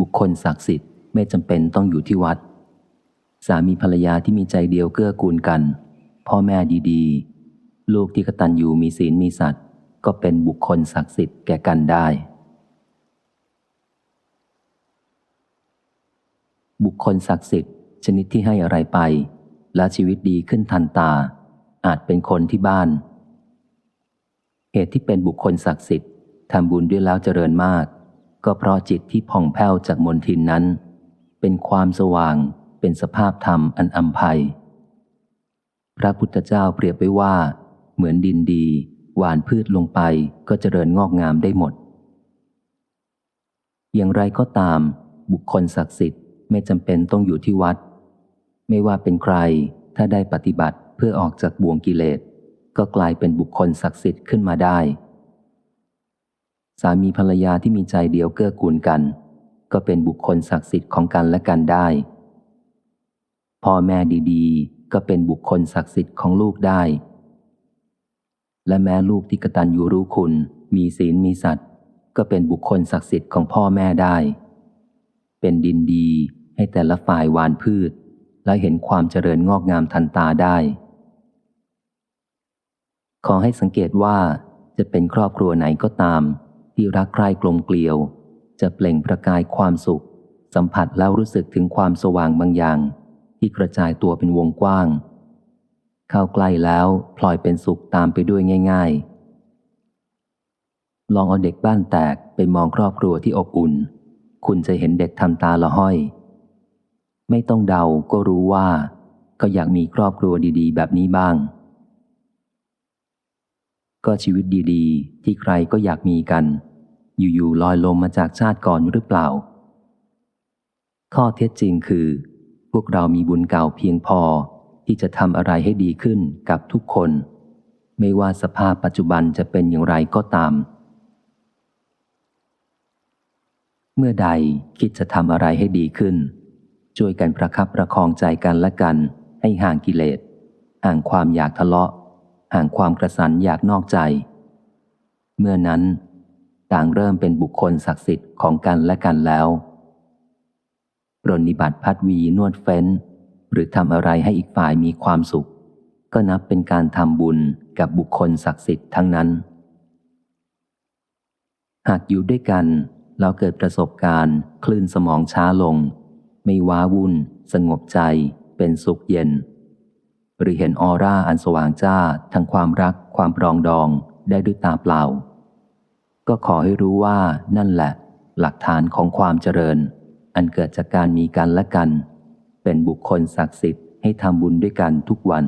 บุคคลศักดิ์สิทธิ์ไม่จำเป็นต้องอยู่ที่วัด สามีภรรยาที่มีใจเดียวเกื้อกูลกัน พ่อแม่ดีๆ ลูกที่กตัญญูมีศีลมีสัตว์ก็เป็นบุคคลศักดิ์สิทธิ์แก่กันได้ บุคคลศักดิ์สิทธิ์ชนิดที่ให้อะไรไป และชีวิตดีขึ้นทันตา อาจเป็นคนที่บ้าน เหตุที่เป็นบุคคลศักดิ์สิทธิ์ทำบุญด้วยแล้วเจริญมาก ก็เพราะจิตที่ผ่องแผ้วจากมนทินนั้น เป็นความสว่างเป็นสภาพธรรมอันอัมภัย พระพุทธเจ้าเปรียบไว้ว่า เหมือนดินดี หวานพืชลงไปก็เจริญงอกงามได้หมด อย่างไรก็ตาม บุคคลศักดิ์สิทธิ์ไม่จำเป็นต้องอยู่ที่วัด ไม่ว่าเป็นใครถ้าได้ปฏิบัติเพื่อออกจากบ่วงกิเลสก็กลายเป็นบุคคลศักดิ์สิทธิ์ขึ้นมาได้ สามีภรรยาที่มีใจเดียวเกื้อกูลกัน ก็เป็นบุคคลศักดิ์สิทธิ์ของกันและกันได้ พ่อแม่ดีๆ ก็เป็นบุคคลศักดิ์สิทธิ์ของลูกได้ และแม้ลูกที่กตัญญูรู้คุณ มีศีลมีสัตว์ ก็เป็นบุคคลศักดิ์สิทธิ์ของพ่อแม่ได้ เป็นดินดีให้แต่ละฝ่ายหวานพืช และเห็นความเจริญงอกงามทันตาได้ ขอให้สังเกตว่าจะเป็นครอบครัวไหนก็ตาม ที่รักใคร่กลมเกลียว จะเปล่งประกายความสุข สัมผัสแล้วรู้สึกถึงความสว่างบางอย่าง ที่กระจายตัวเป็นวงกว้าง เข้าใกล้แล้วพลอยเป็นสุขตามไปด้วยง่าย ๆ ลองเอาเด็กบ้านแตกไปมองครอบครัวที่อบอุ่น คุณจะเห็นเด็กทำตาละห้อย ไม่ต้องเดาก็รู้ว่า ก็อยากมีครอบครัวดี ๆ แบบนี้บ้าง ก็ชีวิตดีๆ ที่ใครก็อยากมีกัน อยู่ๆลอยลมมาจากชาติก่อนหรือเปล่า ข้อเท็จจริงคือ พวกเรามีบุญเก่าเพียงพอที่จะทำอะไรให้ดีขึ้นกับทุกคน ไม่ว่าสภาพปัจจุบันจะเป็นอย่างไรก็ตาม เมื่อใดคิดจะทำอะไรให้ดีขึ้น ช่วยกันประคับประคองใจกันและกัน ให้ห่างกิเลสห่างความอยากทะเลาะ ห่างความกระสันอยากนอกใจ เมื่อนั้น ต่างเริ่มเป็นบุคคลศักดิ์สิทธิ์ของกันและกันแล้วปรนนิบัติพัดวีนวดเฟ้น หรือทำอะไรให้อีกฝ่ายมีความสุข ก็นับเป็นการทำบุญกับบุคคลศักดิ์สิทธิ์ทั้งนั้น หากอยู่ด้วยกันแล้วเกิดประสบการณ์คลื่นสมองช้าลง ไม่ว้าวุ่น สงบใจ เป็นสุขเย็น หรือเห็นออร่าอันสว่างจ้าทั้งความรักความปรองดองได้ด้วยตาเปล่า ก็ขอให้รู้ว่านั่นแหละ หลักฐานของความเจริญ อันเกิดจากการมีกันและกัน เป็นบุคคลศักดิ์สิทธิ์ให้ทำบุญด้วยกันทุกวัน